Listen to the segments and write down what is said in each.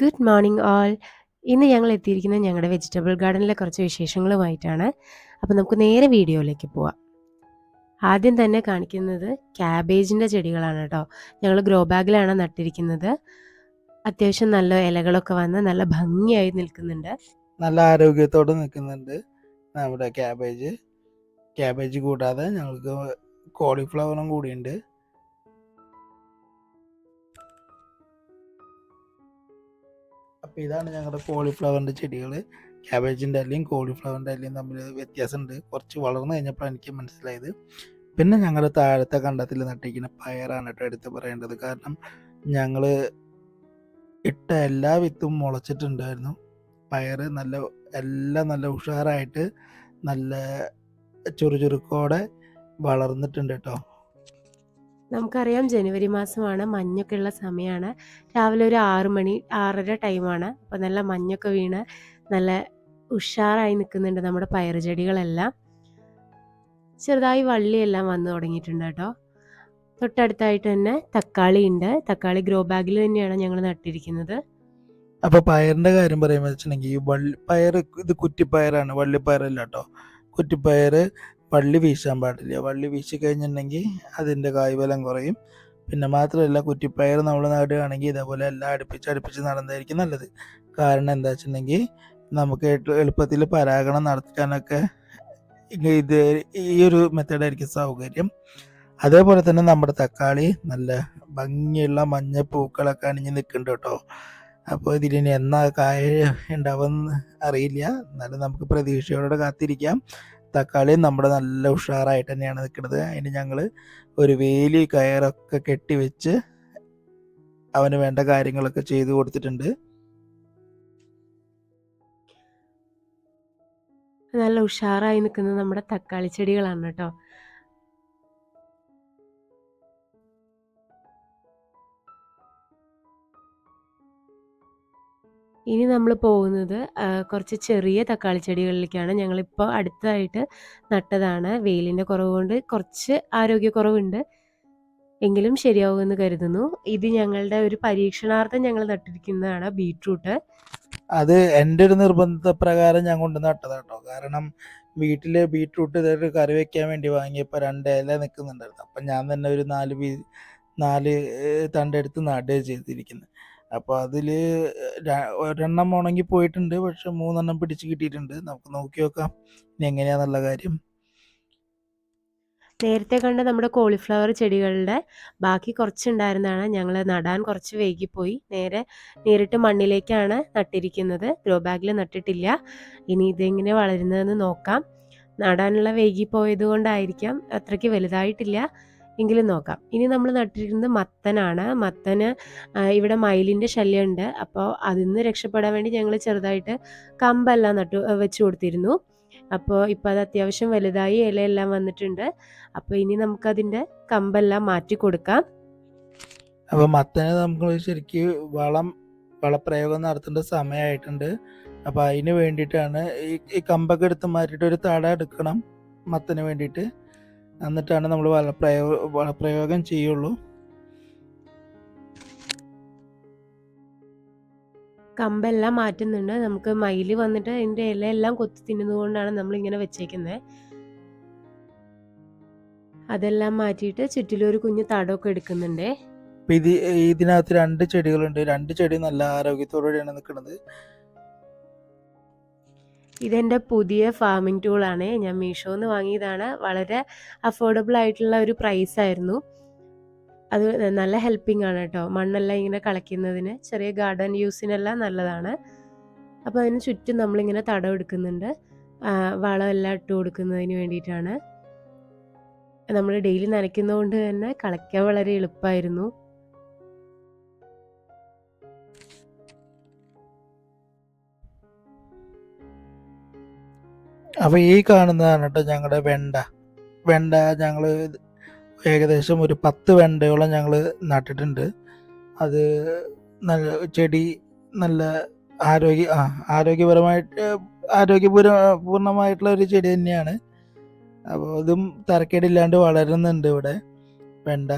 Good morning all. ഇന്ന് ഞങ്ങൾ എത്തിയിരിക്കുന്നത് ഞങ്ങളുടെ വെജിറ്റബിൾ ഗാർഡനിലെ കുറച്ച് വിശേഷങ്ങളുമായിട്ടാണ്. അപ്പോൾ നമുക്ക് നേരെ വീഡിയോയിലേക്ക് പോവാം. ആദ്യം തന്നെ കാണിക്കുന്നത് ക്യാബേജിന്റെ ചെടികളാണ് കേട്ടോ. ഞങ്ങൾ ഗ്രോ ബാഗിലാണ് നട്ടിരിക്കുന്നത്. അത്യാവശ്യം നല്ല ഇലകളൊക്കെ വന്ന് നല്ല ഭംഗിയായി നിൽക്കുന്നുണ്ട്. നല്ല ആരോഗ്യത്തോടെ നിൽക്കുന്നുണ്ട് നമ്മുടെ ക്യാബേജ്. ക്യാബേജ് കൂടാതെ ഞങ്ങൾക്ക് കോളിഫ്ലവറും കൂടിയുണ്ട്. അപ്പോൾ ഇതാണ് ഞങ്ങളുടെ കോളിഫ്ലവറിന്റെ ചെടികൾ. ക്യാബേജിന്റെ അല്ലെങ്കിൽ കോളിഫ്ലവറിന്റെ അല്ലെങ്കിൽ തമ്മിൽ വ്യത്യാസമുണ്ട്. കുറച്ച് വളർന്നു കഴിഞ്ഞപ്പോഴാണ് എനിക്ക് മനസ്സിലായത്. പിന്നെ ഞങ്ങളുടെ താഴത്തെ കണ്ടത്തിൽ നട്ടിരിക്കുന്ന പയറാണ് കേട്ടോ എടുത്ത് പറയേണ്ടത്. കാരണം ഞങ്ങൾ ഇട്ട എല്ലാ വിത്തും മുളച്ചിട്ടുണ്ടായിരുന്നു. പയർ നല്ല എല്ലാം നല്ല ഉഷാറായിട്ട് നല്ല ചുറുചുറുക്കോടെ വളർന്നിട്ടുണ്ട് കേട്ടോ. നമുക്കറിയാം ജനുവരി മാസമാണ് മഞ്ഞൊക്കെ ഉള്ള സമയമാണ്. രാവിലെ ഒരു 6 മണി ആറര ടൈമാണ്. അപ്പോൾ നല്ല മഞ്ഞൊക്കെ വീണ് നല്ല ഉഷാറായി നിൽക്കുന്നുണ്ട് നമ്മുടെ പയർ ചെടികളെല്ലാം. ചെറുതായി വള്ളിയെല്ലാം വന്നു തുടങ്ങിയിട്ടുണ്ട് കേട്ടോ. തൊട്ടടുത്തായിട്ട് തന്നെ തക്കാളി ഉണ്ട് തക്കാളി ഗ്രോ ബാഗിൽ തന്നെയാണ് ഞങ്ങൾ നട്ടിരിക്കുന്നത്. അപ്പോൾ പയറിന്റെ കാര്യം പറയുമ്പോൾ വെച്ചിട്ടുണ്ടെങ്കിൽ ഈ വള്ളി പയർ ഇത് കുറ്റിപ്പയറാണ് വള്ളിപ്പയറല്ല കേട്ടോ. കുറ്റിപ്പയർ വള്ളി വീശാൻ പാടില്ല. വള്ളി വീശി കഴിഞ്ഞിട്ടുണ്ടെങ്കിൽ അതിന്റെ കായ്ഫലം കുറയും. പിന്നെ മാത്രമല്ല കുറ്റിപ്പയർ നമ്മൾ നടുകയാണെങ്കിൽ ഇതേപോലെ എല്ലാം അടുപ്പിച്ച് അടുപ്പിച്ച് നടന്നതായിരിക്കും നല്ലത്. കാരണം എന്താ വെച്ചിട്ടുണ്ടെങ്കിൽ നമുക്ക് എളുപ്പത്തിൽ പരാഗണം നടത്താനൊക്കെ ഇത് ഈ ഒരു മെത്തേഡായിരിക്കും സൗകര്യം. അതേപോലെ തന്നെ നമ്മുടെ തക്കാളി നല്ല ഭംഗിയുള്ള മഞ്ഞ പൂക്കളൊക്കെ അണിഞ്ഞ് നിൽക്കുന്നുണ്ട് കേട്ടോ. അപ്പോൾ ഇതിലിനി എന്നാ കായ ഉണ്ടാവുമെന്ന് അറിയില്ല. എന്നാലും നമുക്ക് പ്രതീക്ഷയോടെ കാത്തിരിക്കാം. തക്കാളി നമ്മുടെ നല്ല ഉഷാറായിട്ട് തന്നെയാണ് നിൽക്കുന്നത്. അതിന് ഞങ്ങൾ ഒരു വേലി കയറൊക്കെ കെട്ടി വെച്ച് അവന് വേണ്ട കാര്യങ്ങളൊക്കെ ചെയ്തു കൊടുത്തിട്ടുണ്ട്. നല്ല ഉഷാറായി നിൽക്കുന്നത് നമ്മുടെ തക്കാളി ചെടികളാണ് കേട്ടോ. ഇനി നമ്മൾ പോകുന്നത് കുറച്ച് ചെറിയ തക്കാളി ചെടികളിലേക്കാണ്. ഞങ്ങളിപ്പോൾ അടുത്തതായിട്ട് നട്ടതാണ്. വെയിലിന്റെ കുറവ് കൊണ്ട് കുറച്ച് ആരോഗ്യക്കുറവുണ്ട്. എങ്കിലും ശരിയാവുമെന്ന് കരുതുന്നു. ഇത് ഞങ്ങളുടെ ഒരു പരീക്ഷണാർത്ഥം ഞങ്ങൾ നട്ടിരിക്കുന്നതാണ് ബീട്രൂട്ട് അത് എന്റെ ഒരു നിർബന്ധ പ്രകാരം ഞാൻ കൊണ്ട് നട്ടതാട്ടോ കാരണം വീട്ടിൽ ബീട്രൂട്ട് ഇതൊരു കറി വെക്കാൻ വേണ്ടി വാങ്ങിയപ്പോൾ രണ്ട് ഇല നിൽക്കുന്നുണ്ടായിരുന്നു. അപ്പം ഞാൻ തന്നെ ഒരു നാല് ബീ നാല് തണ്ടെടുത്ത് നടുക ചെയ്തിരിക്കുന്നത്. അപ്പോൾ അതിൽ ഒരെണ്ണം ഉണങ്ങി പോയിട്ടുണ്ട്. പക്ഷെ 3 എണ്ണം പിടിച്ച് കിട്ടിയിട്ടുണ്ട്. നമുക്ക് നോക്കി നോക്കാം ഇനി എങ്ങനെയാന്നുള്ള കാര്യം. നേരത്തെ കണ്ട നമ്മുടെ കോളിഫ്ലവർ ചെടികളുടെ ബാക്കി കുറച്ചുണ്ടായിരുന്നതാണ്. ഞങ്ങൾ നടാൻ കുറച്ച് വൈകിപ്പോയി. നേരെ നേരിട്ട് മണ്ണിലേക്കാണ് നട്ടിരിക്കുന്നത്. ഗ്രോ ബാഗിൽ നട്ടിട്ടില്ല. ഇനി ഇതെങ്ങനെ വളരുന്നതെന്ന് നോക്കാം. നടാനുള്ള വൈകിപ്പോയത് കൊണ്ടായിരിക്കാം അത്രയ്ക്ക് വലുതായിട്ടില്ല. എങ്കിലും നോക്കാം. ഇനി നമ്മൾ നട്ടിരിക്കുന്നത് മത്തനാണ്. മത്തന് ഇവിടെ മയിലിന്റെ ശല്യമുണ്ട്. അപ്പോൾ അതിൽ നിന്ന് രക്ഷപ്പെടാൻ വേണ്ടി ഞങ്ങൾ ചെറുതായിട്ട് കമ്പെല്ലാം നട്ടു വെച്ച് കൊടുത്തിരുന്നു. അപ്പോൾ ഇപ്പോൾ അത് അത്യാവശ്യം വലുതായി ഇലയെല്ലാം വന്നിട്ടുണ്ട്. അപ്പോൾ ഇനി നമുക്കതിന്റെ കമ്പെല്ലാം മാറ്റി കൊടുക്കാം. അപ്പോൾ മത്തന് നമുക്ക് ശരിക്കും വളം വളപ്രയോഗം നടത്തേണ്ട സമയമായിട്ടുണ്ട്. അപ്പോൾ അതിന് വേണ്ടിയിട്ടാണ് ഈ കമ്പൊക്കെ എടുത്ത് മാറ്റിയിട്ട് ഒരു തട എടുക്കണം മത്തന് വേണ്ടിയിട്ട്. എന്നിട്ടാണ് നമ്മൾ വളപ്രയോ വളപ്രയോഗം ചെയ്യുള്ളൂ. കമ്പെല്ലാം മാറ്റുന്നുണ്ട്. നമുക്ക് മയിൽ വന്നിട്ട് അതിന്റെ ഇലയെല്ലാം കൊത്തി തിന്നുന്നതുകൊണ്ടാണ് നമ്മൾ ഇങ്ങനെ വെച്ചേക്കുന്നത്. അതെല്ലാം മാറ്റിയിട്ട് ചുറ്റിലൊരു കുഞ്ഞ് തടമൊക്കെ എടുക്കുന്നുണ്ട് ഇത് ഇതിനകത്ത് രണ്ട് ചെടികളുണ്ട്. രണ്ട് ചെടി നല്ല ആരോഗ്യത്തോടെയാണ് നിൽക്കുന്നത്. ഇതെന്റെ പുതിയ ഫാമിംഗ് ടൂളാണ് ഞാൻ മീഷോന്ന് വാങ്ങിയതാണ്. വളരെ അഫോർഡബിൾ ആയിട്ടുള്ള ഒരു പ്രൈസ് ആയിരുന്നു. അത് നല്ല ഹെൽപ്പിംഗ് ആണ് കേട്ടോ. മണ്ണെല്ലാം ഇങ്ങനെ കളയ്ക്കുന്നതിന് ചെറിയ ഗാർഡൻ യൂസിനെല്ലാം നല്ലതാണ്. അപ്പോൾ അതിന് ചുറ്റും നമ്മളിങ്ങനെ തടം എടുക്കുന്നുണ്ട്. വളമെല്ലാം ഇട്ട് കൊടുക്കുന്നതിന് വേണ്ടിയിട്ടാണ്. നമ്മൾ ഡെയിലി നനയ്ക്കുന്നതുകൊണ്ട് തന്നെ കളയ്ക്കാൻ വളരെ എളുപ്പമായിരുന്നു. അപ്പോൾ ഈ കാണുന്നതാണ് കേട്ടോ ഞങ്ങളുടെ വെണ്ട. വെണ്ട ഞങ്ങൾ ഏകദേശം ഒരു 10 വെണ്ടയോളം ഞങ്ങൾ നട്ടിട്ടുണ്ട്. അത് നല്ല ചെടി നല്ല ആരോഗ്യ ആ ആരോഗ്യപരമായിട്ട് ആരോഗ്യപൂര പൂർണമായിട്ടുള്ള ഒരു ചെടി തന്നെയാണ്. അപ്പോൾ ഇതും തരക്കേടില്ലാണ്ട് വളരുന്നുണ്ട് ഇവിടെ വെണ്ട.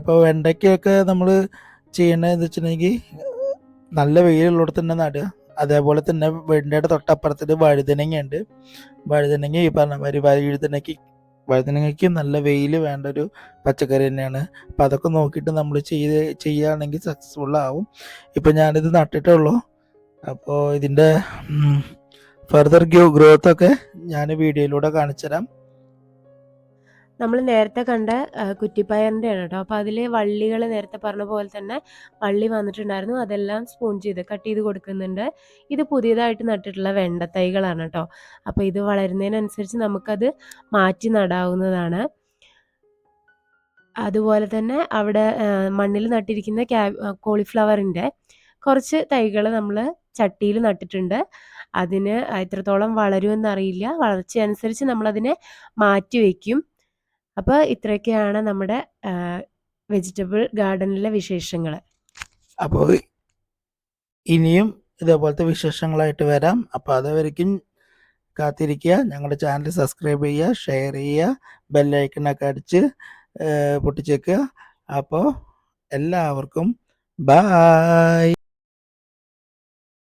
അപ്പോൾ വെണ്ടയ്ക്കൊക്കെ നമ്മൾ ചെയ്യണതെന്ന് വെച്ചിട്ടുണ്ടെങ്കിൽ നല്ല വെയിലുള്ളിടത്ത് തന്നെ നടുക അതേപോലെ തന്നെ വീടിന്റെ തൊട്ടപ്പുറത്തിൽ വഴുതനങ്ങയുണ്ട്. വഴുതനങ്ങ ഈ പറഞ്ഞ മാതിരി വഴുതനയ്ക്ക് വഴുതനങ്ങയ്ക്ക് നല്ല വെയിൽ വേണ്ട ഒരു പച്ചക്കറി തന്നെയാണ്. അപ്പോൾ അതൊക്കെ നോക്കിയിട്ട് നമ്മൾ ചെയ്ത് ചെയ്യുകയാണെങ്കിൽ സക്സസ്ഫുൾ ആവും. ഇപ്പം ഞാനിത് നട്ടിട്ടേ ഉള്ളൂ അപ്പോൾ ഇതിന്റെ ഫർദർ ഗ്രോ ഗ്രോത്തൊക്കെ ഞാൻ വീഡിയോയിലൂടെ കാണിച്ചു തരാം നമ്മൾ നേരത്തെ കണ്ട കുറ്റിപ്പയറിന്റെ ആണ് കേട്ടോ. അപ്പോൾ അതിൽ വള്ളികൾ നേരത്തെ പറഞ്ഞ പോലെ തന്നെ വള്ളി വന്നിട്ടുണ്ടായിരുന്നു. അതെല്ലാം സ്പൂൺ ചെയ്ത് കട്ട് ചെയ്ത് കൊടുക്കുന്നുണ്ട്. ഇത് പുതിയതായിട്ട് നട്ടിട്ടുള്ള വെണ്ടത്തൈകളാണ് കേട്ടോ. അപ്പോൾ ഇത് വളരുന്നതിനനുസരിച്ച് നമുക്കത് മാറ്റി നടാവുന്നതാണ്. അതുപോലെ തന്നെ അവിടെ മണ്ണിൽ നട്ടിരിക്കുന്ന ക്യാ കോളിഫ്ലവറിന്റെ കുറച്ച് തൈകൾ നമ്മൾ ചട്ടിയിൽ നട്ടിട്ടുണ്ട്. അതിന് എത്രത്തോളം വളരുമെന്നറിയില്ല. വളർച്ചയനുസരിച്ച് നമ്മളതിനെ മാറ്റി വയ്ക്കും അപ്പോൾ ഇത്രയൊക്കെയാണ് നമ്മുടെ വെജിറ്റബിൾ ഗാർഡനിലെ വിശേഷങ്ങൾ അപ്പോൾ ഇനിയും ഇതേപോലത്തെ വിശേഷങ്ങളായിട്ട് വരാം. അപ്പോൾ അതുവരയ്ക്കും കാത്തിരിക്കുക ഞങ്ങളുടെ ചാനൽ സബ്സ്ക്രൈബ് ചെയ്യുക ഷെയർ ചെയ്യുക ബെല്ലൈക്കണൊക്കെ അടിച്ച് പൊട്ടിച്ചേക്കുക. അപ്പോൾ എല്ലാവർക്കും ബായ്.